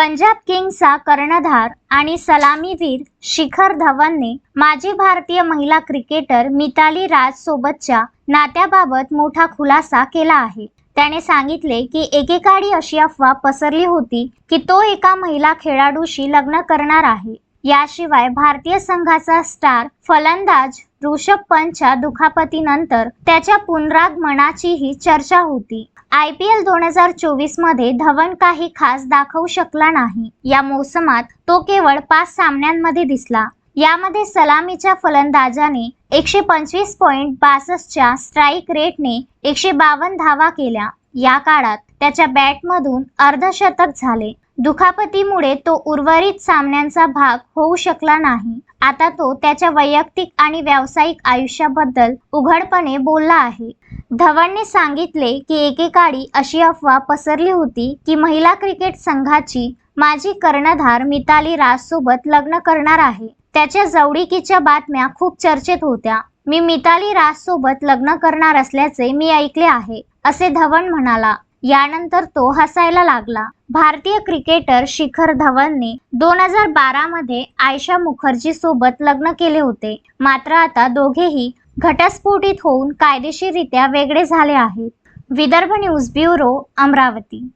पंजाब किंग्सचा कर्णधार आणि सलामीवीर शिखर धवनने माजी भारतीय महिला क्रिकेटर मिताली राज सोबतच्या नात्याबाबत मोठा खुलासा केला आहे. त्याने सांगितले की एकेकाळी अशी अफवा पसरली होती की तो एका महिला खेळाडूशी लग्न करणार आहे. याशिवाय भारतीय संघाचा स्टार फलंदाज ऋषभ पंतच्या दुखापतीनंतर त्याच्या पुनरागमनाचीही चर्चा होती. आय पी एल दोन हजार चोवीसमध्ये धवन काही खास दाखवू शकला नाही. या मोसमात तो केवळ पाच सामन्यांमध्ये दिसला. यामध्ये सलामीच्या फलंदाजाने एकशे पंचवीस पॉईंट बासष्टच्या स्ट्राईक रेटने एकशे बावन्न धावा केल्या. या काळात त्याच्या बॅटमधून अर्धशतक झाले. दुखापतीमुळे तो उर्वरित सामन्यांचा भाग होऊ शकला नाही. आता तो त्याच्या वैयक्तिक आणि व्यावसायिक आयुष्याबद्दल उघडपणे बोलला आहे. धवनने सांगितले की एकेकाळी अशी अफवा पसरली होती की महिला क्रिकेट संघाची माजी कर्णधार मिताली राजसोबत लग्न करणार आहे. त्याच्या जवळीकीच्या बातम्या खूप चर्चेत होत्या. मी मिताली राजसोबत लग्न करणार असल्याचे मी ऐकले आहे असे धवन म्हणाला. यानंतर तो हसायला लागला. भारतीय क्रिकेटर शिखर धवनने दोन हजार बारा मध्ये आयशा मुखर्जी सोबत लग्न केले होते. मात्र आता दोघेही घटस्फोटित होऊन कायदेशीररित्या वेगळे झाले आहेत. Vidarbha news bureau Amravati.